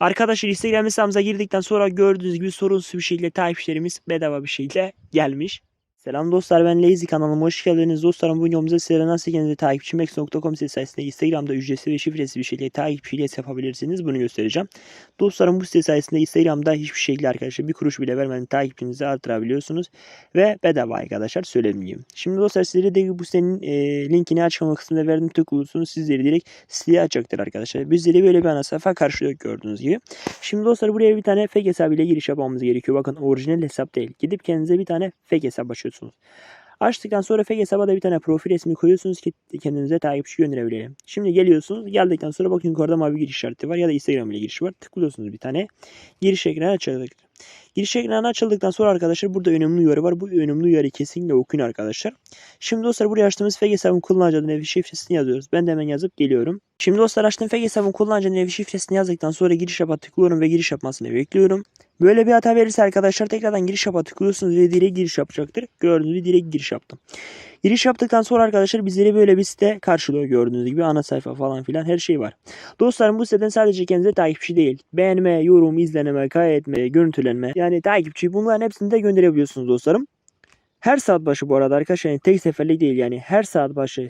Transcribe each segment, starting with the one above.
Arkadaşlar Instagram hesabımıza girdikten sonra gördüğünüz gibi sorunsuz bir şekilde takipçilerimiz bedava bir şekilde gelmiş. Selam dostlar ben Lazy kanalıma hoş geldiniz. Dostlarım bu videomuzda sizlere nasıl kendinizi takipçimex.com sayesinde Instagram'da ücretsiz ve şifresiz bir şekilde takipçiliği yapabilirsiniz. Bunu göstereceğim. Dostlarım bu site sayesinde Instagram'da hiçbir şekilde arkadaşlar bir kuruş bile vermeden takipçinizi artırabiliyorsunuz. Ve bedava arkadaşlar söylediğim Şimdi dostlar sizlere de bu sitenin e, linkini açıklama kısmında verdim tıklıyorsunuz. Sizleri direkt siteye açacaktır arkadaşlar. Bizleri böyle bir ana sayfa karşılıyor gördüğünüz gibi. Şimdi dostlar buraya bir tane fake hesabıyla giriş yapmamız gerekiyor. Bakın orijinal hesap değil. Gidip kendinize bir tane fake hesap açıyorsunuz. Açtıktan sonra fake hesaba da bir tane profil resmi koyuyorsunuz ki kendinize takipçi gönderebilelim. Şimdi geliyorsunuz. Geldikten sonra bakın yukarıda mavi giriş işareti var ya da Instagram ile giriş var. Tıklıyorsunuz bir tane. Giriş ekranı açılacaktır. Giriş ekranı açıldıktan sonra arkadaşlar burada önemli uyarı var. Bu önemli uyarıyı kesinlikle okuyun arkadaşlar. Şimdi dostlar buraya açtığımız fake hesabın kullanıcı adını ve şifresini yazıyoruz. Ben de hemen yazıp geliyorum. Şimdi dostlar açtığım fake hesabın kullanıcı adını ve şifresini yazdıktan sonra giriş yapa tıklıyorum ve giriş yapmasını bekliyorum. Böyle bir hata verirse arkadaşlar tekrardan giriş yapa tıklıyorsunuz ve direkt giriş yapacaktır. Gördüğünüz gibi direkt giriş yaptım. Giriş yaptıktan sonra arkadaşlar bizleri böyle bir site karşılıyor gördüğünüz gibi ana sayfa falan filan her şey var. Dostlarım bu siteden sadece kendinize takipçi değil. Beğenme, yorum, izlenme, kaydetme, görüntülenme yani takipçi bunların hepsini de gönderebiliyorsunuz dostlarım. Her saat başı bu arada arkadaşlar yani tek seferlik değil yani her saat başı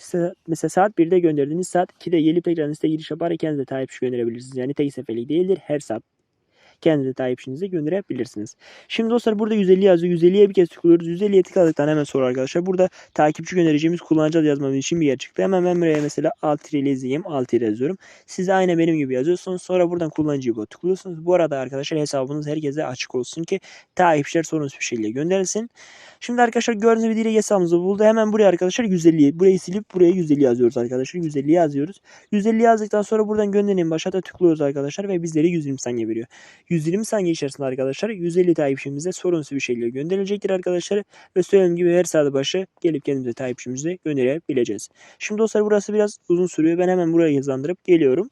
mesela saat 1'de gönderdiğiniz saat 2'de gelip tekrar site giriş yaparak kendinize takipçi gönderebilirsiniz. Yani tek seferlik değildir her saat kendinize takipçinizi gönderebilirsiniz. Şimdi dostlar burada 150 yazıyor. 150'ye bir kez tıklıyoruz. 150'ye tıkladıktan hemen sonra arkadaşlar burada takipçi göndereceğimiz kullanıcı adı yazmamız için bir yer çıktı. Hemen ben buraya mesela alt ile yazayım. Alt ile yazıyorum. Siz de aynı benim gibi yazıyorsunuz. Sonra buradan kullanıcıyı bu tıklıyorsunuz. Bu arada arkadaşlar hesabınız herkese açık olsun ki takipçiler sorunsuz bir şekilde gönderilsin. Şimdi arkadaşlar gördüğünüz gibi hesabımızı buldu. Hemen buraya arkadaşlar 150 burayı silip buraya 150 yazıyoruz arkadaşlar. 150 yazıyoruz. 150 yazdıktan sonra buradan gönderin başa da tıklıyoruz arkadaşlar ve bizleri 120 saniye veriyor. 120 saniye içerisinde arkadaşlar 150 takipçimize sorunsuz bir şekilde gönderilecektir arkadaşlar. Ve söylediğim gibi her saat başı gelip kendimize takipçimize gönderebileceğiz. Şimdi dostlar burası biraz uzun sürüyor. Ben hemen buraya hızlandırıp geliyorum.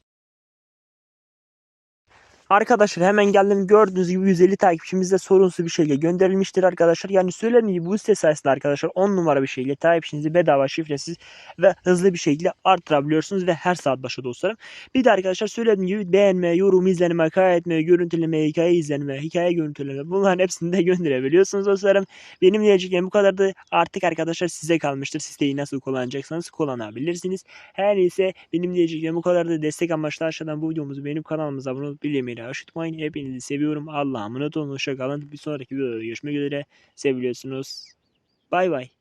Arkadaşlar hemen geldim gördüğünüz gibi 150 takipçimize sorunsuz bir şekilde gönderilmiştir arkadaşlar. Yani söylediğim gibi bu site sayesinde arkadaşlar 10 numara bir şekilde takipçinizi bedava şifresiz ve hızlı bir şekilde arttırabiliyorsunuz ve her saat başı dostlarım. Bir de arkadaşlar söylediğim gibi beğenme, yorum, izlenme, kaydetme, görüntüleme, hikaye izlenme, hikaye görüntüleme bunların hepsini de gönderebiliyorsunuz dostlarım. Benim diyeceklerim bu kadardı. Artık arkadaşlar size kalmıştır. Siteyi nasıl kullanacaksanız kullanabilirsiniz. Her neyse benim diyeceklerim bu kadardı. Destek amaçlı aşağıdan bu videomuzu benim kanalımıza abone olup bildirimleri açmayın. Hepinizi seviyorum. Allah'a emanet olun. Hoşça kalın. Bir sonraki videoda görüşmek üzere. Seviliyorsunuz. Bay bay.